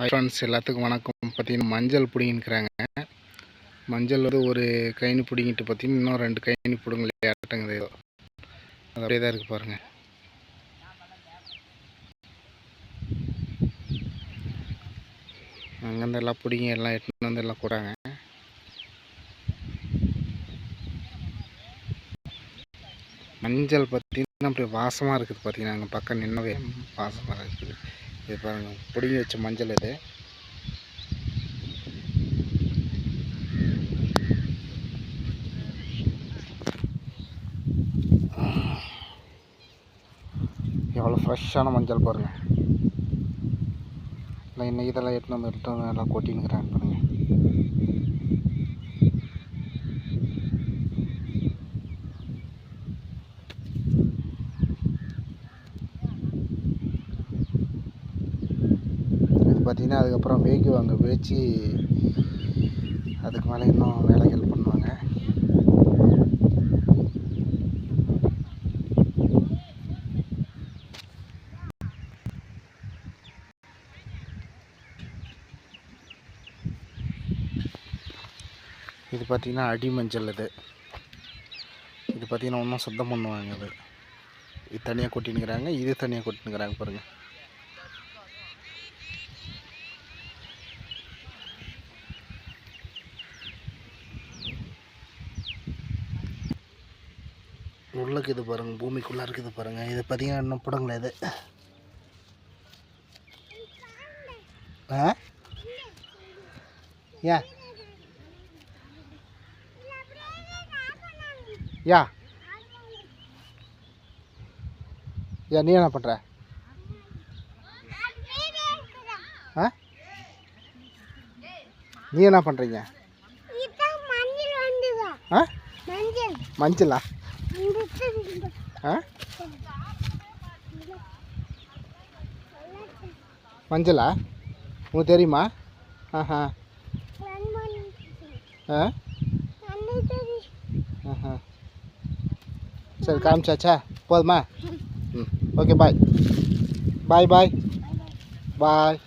Hi friends எல்லாத்துக்கும் வணக்கம். பார்த்தீங்கன்னா மஞ்சள் பிடிங்கிருக்கிறாங்க மஞ்சள் வந்து ஒரு கைனு பிடிங்கிட்டு பார்த்தீங்கன்னா இன்னும் ரெண்டு கைனு பிடுங்கல ஆட்டங்குது ஏதோ அது அப்படியே தான் இருக்குது பாருங்கள் அங்கேருந்து எல்லாம் பிடிங்கி எல்லாம் எடுத்துன்னு வந்து எல்லாம் கூடாங்க மஞ்சள் பார்த்தீங்கன்னா அப்படியே வாசமாக இருக்குது பார்த்தீங்கன்னா அங்கே பக்கம் நின்னவே. வாசமாக இருக்குது. இது பாருங்கள் பிடுங்கி வச்ச மஞ்சள் இது. எவ்வளோ ஃப்ரெஷ்ஷான மஞ்சள் பாருங்கள் இல்லை இன்னைக்கு இதெல்லாம் எடுத்துன்னு வந்து எடுத்து நல்லா எல்லாம் கொட்டினுக்கிறாங்க பாருங்கள் இது பார்த்தீங்கன்னா அதுக்கப்புறம் வேகுவாங்க வேச்சு அதுக்கு மேலே இன்னும் வேலைகள் பண்ணுவாங்க. இது பார்த்திங்கன்னா அடிமஞ்சள் இது. இது பார்த்தீங்கன்னா இன்னும் சுத்தம் பண்ணுவாங்க அது. இது தனியாக கொட்டினுக்கிறாங்க இது தனியாக கொட்டினுக்கிறாங்க பாருங்கள் உள்ள இருக்குது பாருங்க பூமிக்குள்ளே இருக்குது பாருங்க. இது பார்த்தீங்கன்னா இன்னும் பிடுங்கல இது. ஆ? யா? யா? யா நீ என்ன பண்ணுற ஆ? நீ என்ன பண்ணுறீங்க ஆ? மஞ்சளா? மஞ்சளா? உங்களுக்கு தெரியுமா? ஆஹா. ஆ? ஆஹா. சரி காமிச்சாச்சா? போதுமா? ம் ஓகே பாய். பாய் பாய். பாய்.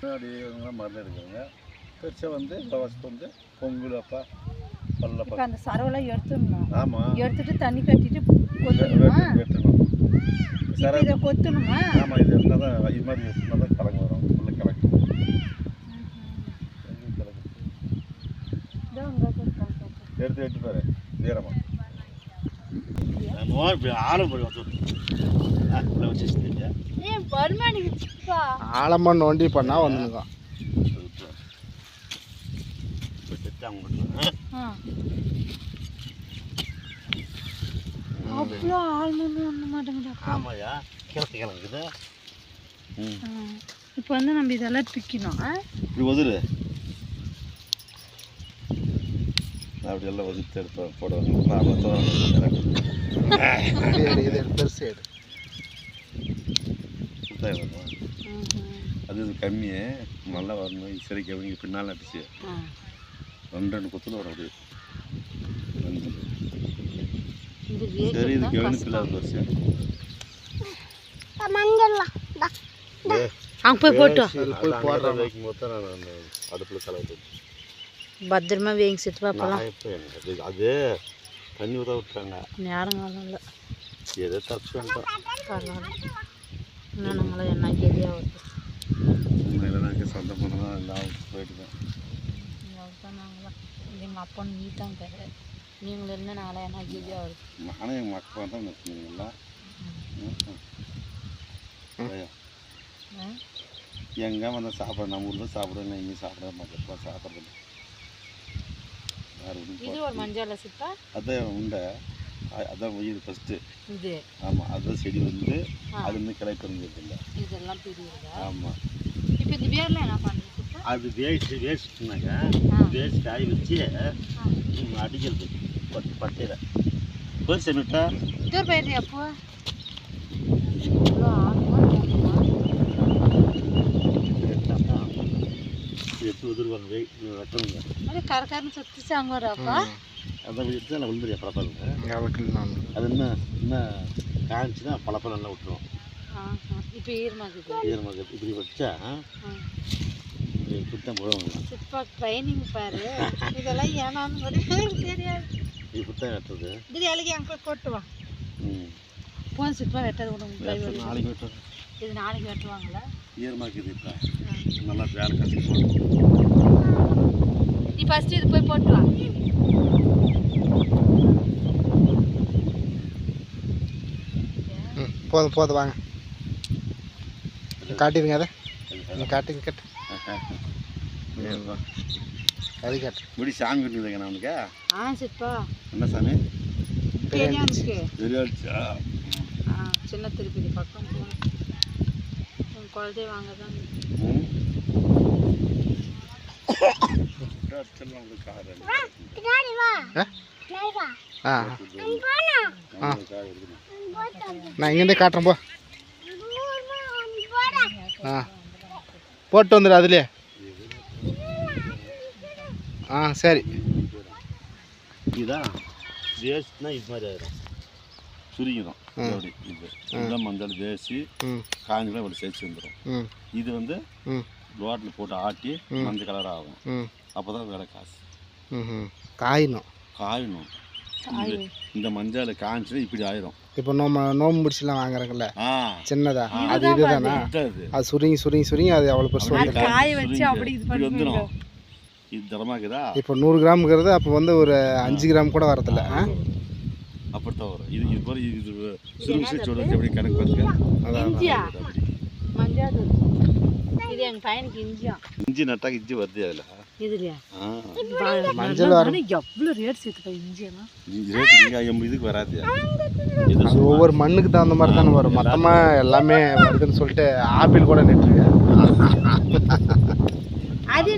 முன்னாடி மருந்து எடுக்கிறவங்க பெருசாக வந்து இந்த வந்து பொங்கல் அப்பா இப்போ அந்த சரவெல்லாம் எடுத்துடணும். ஆமாம் எடுத்துட்டு தண்ணி கட்டிட்டு கொத்தணுமா இதை கொத்தணுமா ஆமாம் இது என்ன தான் இது மாதிரி இருந்தால் தான் கலங்க வரும். உள்ள கொத்தணும். எடுத்து எடுத்து பாரு. பர்மானிக்குப்பா ஆழமாக நோண்டி பண்ணால் வந்துருங்க அவ்வளோ ஒண்ணு மாட்டேங்குதாப்பா ஆமாயா கிழக்கு கிழங்குது ம். இப்போ வந்து நம்ம இதெல்லாம் பிக்கணும் ஆ? இப்படி ஒதுரு அப்படி எல்லாம் ஒதுத்து எடுப்பேன் போடுவாங்க பெருசு எடு. அது இது கம்மி நல்லா வரணும். சரி கவனிங்க பின்னால் நட்டுச்சு ஆ. ரெண்டு ரெண்டு குத்துல வரும் அப்படியே. சரி இது வேகிறது தான் கவனிப்பு இல்லாத வருஷம் அங்கே போய் போட்டு அடுப்பில் பத்திரமா வேங்க செத்து எனக்கு. அது- அது தண்ணி ஊற்ற விட்டாங்க நேரம் காலம் இல்லை ஏதோ தப்பிச்சு வந்துட்டோம் பரவாயில்ல என்ன கெதியாக வருது சொந்த பண்ண தான் எல்லாம் அவ்வளோதான் நாங்களாம் எங்கள் அப்பா நீ தான் பேர் நீங்கள் இருந்தால் நாங்களாம் என்ன கெதியாக வருது நானும் எங்கள் மக்கள் தான் ஆ? எங்கே வந்து சாப்பிட நம்ம ஊரில் சாப்பிடுவேன் இங்கேயும் சாப்பிட மாட்டேன் சாப்பிட்றது இது ஒரு மஞ்சள் சிப்பா அதான் உண்டை. அதான் உயிர் ஃபஸ்ட்டு இது. ஆமாம் அதுதான் செடி வந்து ஆ. அது வந்து கிளை இல்லை. இதெல்லாம் பிரியுதா? ஆமாம் இப்போ இந்த என்ன பண்ணுறது அது வேஸ்ட் வேஸ்ட்னாங்க ஆ. வேஸ்ட் காய வச்சு அடிக்கிறது. பட் பட்டையில். மிட்டா இது பேர் அப்போ? எடுத்து உதிர்வாங்க வெட்டணுங்க. அது கரக்கரன்னு சுற்றிச்சு அங்கே வரப்பா அதை எடுத்து அதில் விழுந்துரு பழப்பாருங்க யாவற்றில் நான் அது என்ன என்ன காய்ச்சினா பழப்பழம் நல்லா விட்டுரும். இப்போ ஈரமாக இப்படி வச்சா தான் போடுவாங்க ட்ரைனிங் பாரு. இதெல்லாம் ஏனான்னு கூட எனக்கு தெரியாது. இப்படி தான் வெட்டுறது. இது வேலைக்கு எங்க ம். போதும் சிப்பா வெட்டாது வலி. நாளைக்கு வெட்டுறது. இது நாளைக்கு வெட்டுவாங்களா ஈரமாக்குது இப்போ. நல்லா வேலை நீ ஃபர்ஸ்ட் இது போய் போட்டு வா. போதும் போதும் வாங்க. காட்டிடுங்க அதை. காட்டுங்க கட்டு. அது காட்டு. முடி சாமி கட்டிருந்தேங்க அவனுக்கு ஆ சிப்பா என்ன சாமி? ஆ சின்ன திருப்பதி பக்கம் உன் குழந்தைய வாங்க தான். ஆ. ஆ. நான் இங்கேருந்தே காட்டுறேன் போ. ஆ. போட்டு வந்துடு அதுலேயே. ஆ சரி. இதுதான் வேஸ்ட்னா இது மாதிரி ஆயிரும். சுருங்கிடும். அப்படி இது. இதுதான் மஞ்சள் வேசி ம். காய்ஞ்சலாம் இப்படி சேர்த்து வந்துடும். இது வந்து ம். ரோட்டில் போட்டு ஆட்டி மஞ்சள் கலர் ஆகும். அப்போ தான் வேலை காசு. காயணும். காயணும். இந்த- மஞ்சள் காய்ச்சல் இப்படி ஆயிரும். இப்போ நோம்பு நோம்பு முடிச்சுலாம் வாங்குறாங்கல்ல? சின்னதா. அது இதுதானா இதுதான்? இது. அது சுருங்கி சுருங்கி சுருங்கி அது அவ்வளோ பெருசு காய வச்சு சுருங்கி அப்படி இது இப்படி வந்துடும் இது தரமாக்குதா? இப்போ நூறு கிராமுங்கிறது அப்போ வந்து ஒரு அஞ்சு கிராம் கூட வரதில்ல ஆ? அப்படித்தான் வரும். இது இது இது சுருங்கி விட எப்படி கணக்கு தூள். இது எங்க பையனுக்கு இஞ்சியா? இஞ்சி நட்டாக்க இஞ்சி வருது அதில். இதுலையா மஞ்சள் எவ்வளோ ரேட் இஞ்சியெல்லாம்? எண்பது இதுக்கு வராது. இது அது ஒவ்வொரு மண்ணுக்கு தகுந்த மாதிரி தானே வரும். மொத்தமாக எல்லாமே வருதுன்னு சொல்லிட்டு ஆப்பிள் கூட நெட்டுருக்கேன் அது